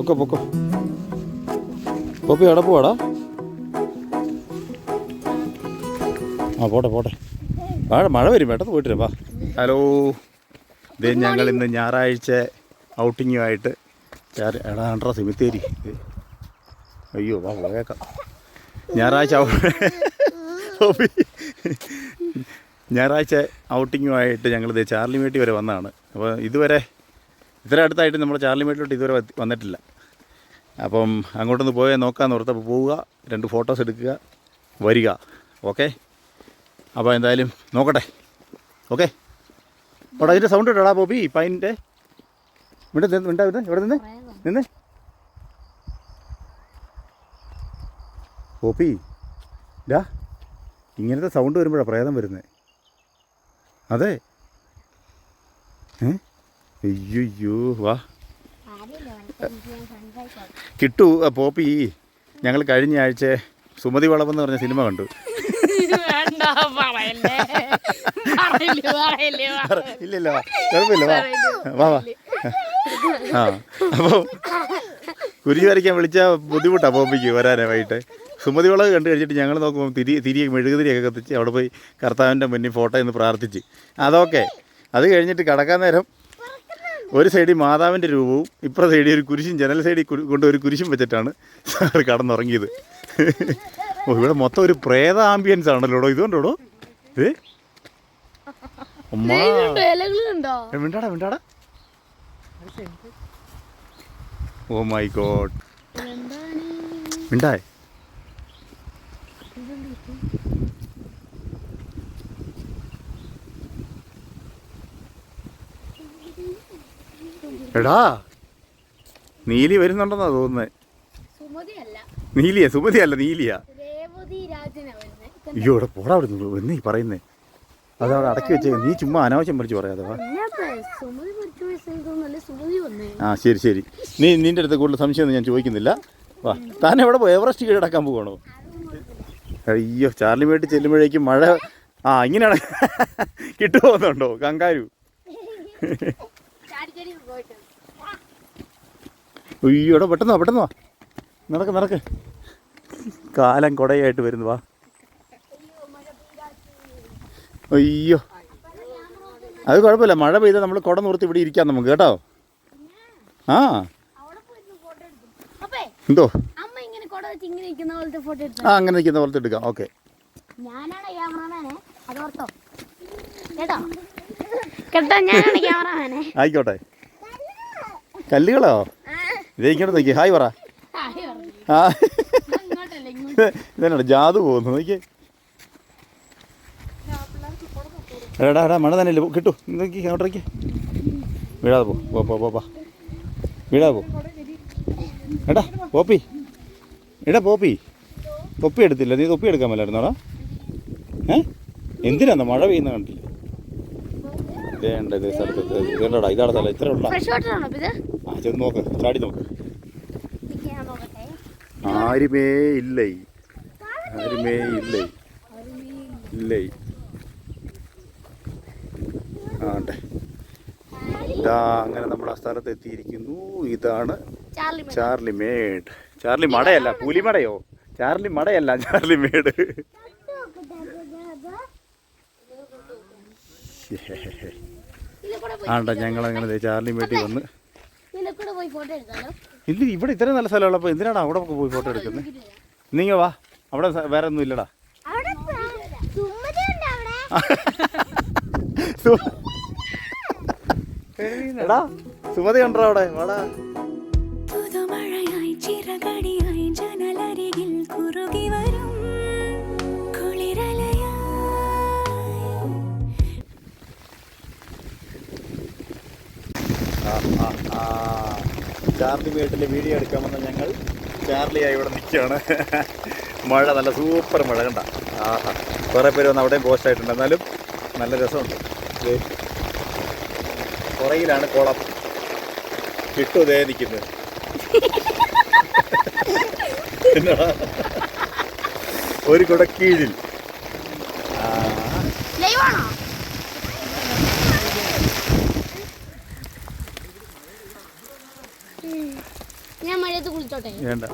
പൊക്കോ പൊക്കോ. പൊപ്പി എവിടെ പോവാടാ. ആ പോട്ടെ പോട്ടെ. മഴ മഴ വരും പെട്ടെന്ന് പോയിട്ട് വാ. ഹലോ. ഇത് ഞങ്ങൾ ഇന്ന് ഞായറാഴ്ച ഔട്ടിങ്ങുമായിട്ട് എടാ സിമിത്തേരി. അയ്യോ വാ പോയേക്കാം. ഞായറാഴ്ച. ഞായറാഴ്ച ഔട്ടിങ്ങുമായിട്ട് ഞങ്ങളിത് ചാർലിമേട്ടി വരെ വന്നതാണ്. അപ്പോൾ ഇതുവരെ ഇത്ര അടുത്തായിട്ട് നമ്മൾ ചാർലിമേട്ടിലോട്ട് ഇതുവരെ വന്നിട്ടില്ല. അപ്പം അങ്ങോട്ടൊന്ന് പോയാൽ നോക്കാമെന്ന് ഓർത്തപ്പോൾ പോവുക രണ്ട് ഫോട്ടോസ് എടുക്കുക വരിക. ഓക്കെ? അപ്പോൾ എന്തായാലും നോക്കട്ടെ. ഓക്കെ? അവിടെ അതിന്റെ സൗണ്ട് ഇട്ടടാ ബോബി പൈന്റെ. ഇവിടെ ഇവിടെ ഇവിടെ നിന്ന്? നിന്ന്? ബോബി ഡാ ഇങ്ങനത്തെ സൗണ്ട് വരുമ്പോഴാണ് പ്രേതം വരുന്നത് അതെ. ഏ? അയ്യോ വാ. കിട്ടു പോപ്പി. ഞങ്ങൾ കഴിഞ്ഞ ആഴ്ച സുമതി വളവെന്ന് പറഞ്ഞ സിനിമ കണ്ടു. ഇല്ലില്ല വാ. കുഴപ്പമില്ല വാ. വാ വാ. ആ അപ്പോൾ കുരിശ് വരയ്ക്കാൻ വിളിച്ച ബുദ്ധിമുട്ടാ പോപ്പിക്ക് വരാനേ വൈകിട്ട്. സുമതി വളവ് കണ്ടു കഴിഞ്ഞിട്ട് ഞങ്ങൾ നോക്കുമ്പോൾ തിരി തിരി മെഴുകുതിരിയൊക്കെ കത്തിച്ച് അവിടെ പോയി കർത്താവിന്റെ മുന്നിൽ ഫോട്ടോ എന്ന് പ്രാർത്ഥിച്ച്. അതൊക്കെ. അത് കഴിഞ്ഞിട്ട് കടക്കാൻ നേരം ഒരു സൈഡിൽ മാതാവിന്റെ രൂപവും ഇപ്പുറ സൈഡിൽ ഒരു കുരിശും ജനൽ സൈഡിൽ കൊണ്ട് ഒരു കുരിശും വെച്ചിട്ടാണ് സാറ് കടന്നുറങ്ങിയത്. ഓ ഇവിടെ മൊത്തം ഒരു പ്രേത ആംബിയൻസ് ആണല്ലോ ഇതുകൊണ്ടോ ഇത് മിണ്ടാടാ മിണ്ടാടാ. Oh my God. മിണ്ടായേ. എടാ നീലി വരുന്നുണ്ടെന്നാ തോന്നുന്നത് നീലിയ സുമതി അല്ല നീലിയ അയ്യോ ഇവിടെ പോടാ അവിടെ എന്നീ പറയുന്നേ. അത് അവിടെ അടക്കി വെച്ചേ നീ ചുമ്മാ അനാവശ്യം പറിച്ചു പറയാതെ ആ ശരി ശരി. നീ നിന്റെ അടുത്ത് കൂടുതൽ സംശയമൊന്നും ഞാൻ ചോദിക്കുന്നില്ല. വാ താൻ എവിടെ പോയി? എവറസ്റ്റ് കീഴടക്കാൻ പോകണോ അയ്യോ ചാർലി മേട്ട് ചെല്ലുമ്പോഴേക്കും മഴ ആ ഇങ്ങനെയാണ്. കിട്ടുപോകുന്നുണ്ടോ കങ്കാരു? ചാടി ചാടി പോയിട്ട് അയ്യോ എടാ പെട്ടെന്ന് പെട്ടെന്ന് നടക്ക് നടക്ക്. കാലം കൊടയായിട്ട് വരുന്നു വാ. അയ്യോ. അത് കുഴപ്പമില്ല. മഴ പെയ്താൽ നമ്മൾ കുട നിർത്തി ഇവിടെ ഇരിക്കാം നമുക്ക് കേട്ടോ? ആ. എന്തോ? ആ അങ്ങനെ നിൽക്കുന്ന പോലത്തെ എടുക്കാം. ഓക്കെ. ഞാനാണ് ക്യാമറമാനെ. കേട്ടോ? കേട്ടോ ഞാനാണ് ക്യാമറമാനെ ആയിക്കോട്ടെ. കല്ലുകളോ? ഇതേക്കോട്ട് നോക്കി ഹായ് പറ. ആ. ഇതന്നെ ജാതു പോകുന്നു നോക്കി എടാ എടാ മഴ തന്നെ കിട്ടു. നോക്കി അങ്ങോട്ടേക്ക് വീഴാതെ പോ പോ പോ പോ പോ. വീഴാതെ പോ. എടാ പോപ്പി. എടാ പോപ്പി. തൊപ്പി എടുത്തില്ല നീ തൊപ്പി എടുക്കാൻ മേലായിരുന്നോടാ? ഏ? എന്തിനാ മഴ പെയ്യുന്ന കണ്ടില്ല? ഇതേണ്ട ഇത് സ്ഥലത്ത് ഇതേണ്ടടാ ഇതാണ് സ്ഥലം ഇത്ര ഉള്ള. ആ ചെന്ന് നോക്ക് ചാടി നോക്ക്. ആരുമേ ഇല്ലേ? ആരുമേ ഇല്ലേ? ഇല്ലേ? ആണ്ടെ ഇതാ അങ്ങനെ നമ്മൾ ആ സ്ഥലത്ത് എത്തിയിരിക്കുന്നു. ഇതാണ് ചാർലി ചാർലി മേഡ് ചാർലി മടയല്ല പുലിമടയോ? ചാർലി മടയല്ല ചാർലി മേഡ് ഇതിലെ കൂടെ പോയി ആണ്ട ഞങ്ങൾ അങ്ങനെ ദേ ചാർലി മേട്ടി വന്ന്. ഇതിലെ കൂടെ പോയി ഫോട്ടോ എടുത്താലോ? ഇല്ല ഇവിടെ ഇത്രയും നല്ല സ്ഥലമുള്ളപ്പോൾ എന്തിനാണ് അവിടെ പോയി ഫോട്ടോ എടുക്കുന്നത് നിങ്ങൾ വാ അവിടെ വേറെ ഒന്നും ഇല്ലടാ. അവിടെ സുമതി ഉണ്ട് അവിടെ. സു- എടാ സുമതി കണ്ടോ അവിടെ? വാടാ. പുതുമഴയായി ചിറകടിയായി ചാർലി വീട്ടിലെ വീഡിയോ എടുക്കാൻ വന്ന ഞങ്ങൾ ചാർലിയായി ഇവിടെ നിൽക്കുകയാണ്. മഴ നല്ല സൂപ്പർ മഴ കണ്ട? ആഹാ കുറേ പേര് വന്ന് അവിടെയും പോസ്റ്റ് ആയിട്ടുണ്ട്. എന്നാലും നല്ല രസമുണ്ട്. പുറയിലാണ് കുളം. കിട്ടു ദേ നിൽക്കുന്നത്. ഒരു കുട കീഴിൽ. ഞാൻ മഴയത്ത് കുളിച്ചോട്ടെ വേണ്ട